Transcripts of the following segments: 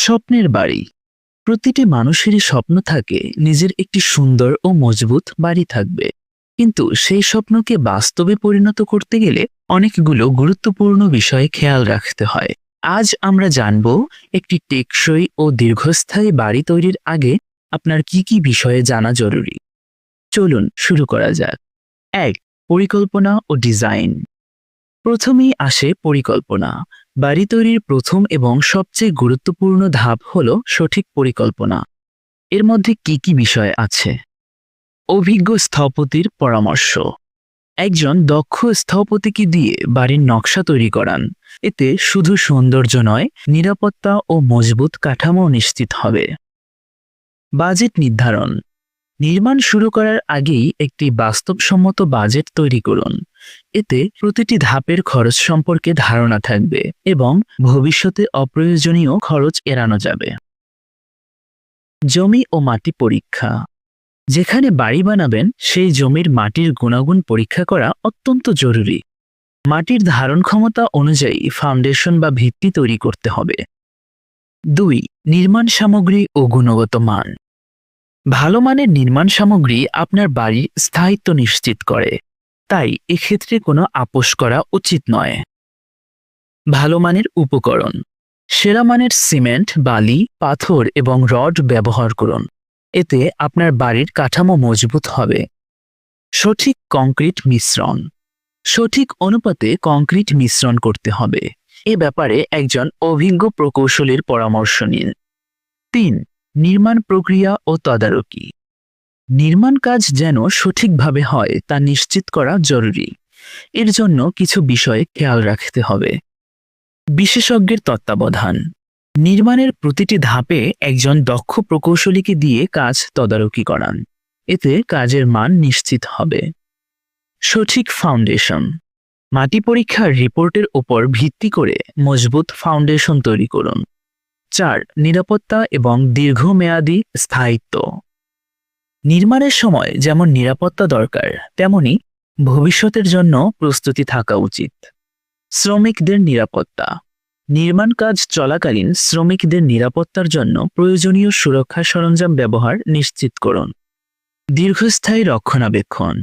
স্বপ্নের বাড়ি। প্রতিটি মানুষেরই স্বপ্ন থাকে, নিজের একটি সুন্দর ও মজবুত বাড়ি থাকবে। কিন্তু সেই স্বপ্নকে বাস্তবে পরিণত করতে গেলে অনেকগুলো গুরুত্বপূর্ণ বিষয়ে খেয়াল রাখতে হয়। আজ আমরা জানব, একটি টেকসই ও দীর্ঘস্থায়ী বাড়ি তৈরির আগে আপনার কি কি বিষয়ে জানা জরুরি? চলুন শুরু করা যাক। এক, পরিকল্পনা ও ডিজাইন। প্রথমেই আসে পরিকল্পনা। বাড়ি তৈরির প্রথম এবং সবচেয়ে গুরুত্বপূর্ণ ধাপ হল সঠিক পরিকল্পনা। এর মধ্যে কি কি বিষয় আছে? অভিজ্ঞ স্থপতির পরামর্শ। একজন দক্ষ স্থপতিকে দিয়ে বাড়ির নকশা তৈরি করান। এতে শুধু সৌন্দর্য নয়, নিরাপত্তা ও মজবুত কাঠামো নিশ্চিত হবে। বাজেট নির্ধারণ। নির্মাণ শুরু করার আগেই একটি বাস্তবসম্মত বাজেট তৈরি করুন। এতে প্রতিটি ধাপের খরচ সম্পর্কে ধারণা থাকবে এবং ভবিষ্যতে অপ্রয়োজনীয় খরচ এড়ানো যাবে। জমি ও মাটি পরীক্ষা। যেখানে বাড়ি বানাবেন, সেই জমির মাটির গুণাগুণ পরীক্ষা করা অত্যন্ত জরুরি। মাটির ধারণ ক্ষমতা অনুযায়ী ফাউন্ডেশন বা ভিত্তি তৈরি করতে হবে। দুই, নির্মাণ সামগ্রী ও গুণগত মান। ভালো মানের নির্মাণ সামগ্রী আপনার বাড়ির স্থায়িত্ব নিশ্চিত করে। তাই এক্ষেত্রে কোনো আপোষ করা উচিত নয়। ভালো মানের উপকরণ। সেরা মানের সিমেন্ট, বালি, পাথর এবং রড ব্যবহার করুন। এতে আপনার বাড়ির কাঠামো মজবুত হবে। সঠিক কংক্রিট মিশ্রণ। সঠিক অনুপাতে কংক্রিট মিশ্রণ করতে হবে। এ ব্যাপারে একজন অভিজ্ঞ প্রকৌশলীর পরামর্শ নিন। তিন, নির্মাণ প্রক্রিয়া ও তদারকি। নির্মাণ কাজ যেন সঠিকভাবে হয় তা নিশ্চিত করা জরুরি। এর জন্য কিছু বিষয় খেয়াল রাখতে হবে। বিশেষজ্ঞের তত্ত্বাবধান। নির্মাণের প্রতিটি ধাপে একজন দক্ষ প্রকৌশলীকে দিয়ে কাজ তদারকি করান। এতে কাজের মান নিশ্চিত হবে। সঠিক ফাউন্ডেশন। মাটি পরীক্ষার রিপোর্টের ওপর ভিত্তি করে মজবুত ফাউন্ডেশন তৈরি করুন। চার, নিরাপত্তা এবং দীর্ঘমেয়াদী স্থায়িত্ব। নির্মাণের সময় যেমন নিরাপত্তা দরকার, তেমনি ভবিষ্যতের জন্য প্রস্তুতি থাকা উচিত। শ্রমিকদের নিরাপত্তা। নির্মাণ কাজ চলাকালীন শ্রমিকদের নিরাপত্তার জন্য প্রয়োজনীয় সুরক্ষা সরঞ্জাম ব্যবহার নিশ্চিত করুন। দীর্ঘস্থায়ী রক্ষণাবেক্ষণ।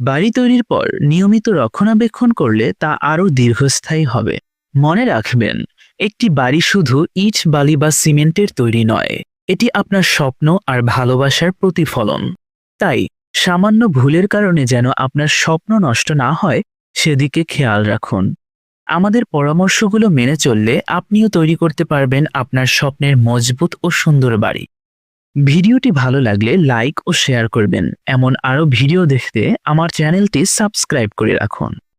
বাড়ি তৈরির পর নিয়মিত রক্ষণাবেক্ষণ করলে তা আরও দীর্ঘস্থায়ী হবে। মনে রাখবেন, একটি বাড়ি শুধু ইট, বালি বা সিমেন্টের তৈরি নয়। এটি আপনার স্বপ্ন আর ভালোবাসার প্রতিফলন। তাই, সামান্য ভুলের কারণে যেন আপনার স্বপ্ন নষ্ট না হয়, সেদিকে খেয়াল রাখুন। আমাদের পরামর্শগুলো মেনে চললে আপনিও তৈরি করতে পারবেন আপনার স্বপ্নের মজবুত ও সুন্দর বাড়ি। ভিডিওটি ভালো লাগলে লাইক ও শেয়ার করবেন। এমন আরও ভিডিও দেখতে আমার চ্যানেলটি সাবস্ক্রাইব করে রাখুন।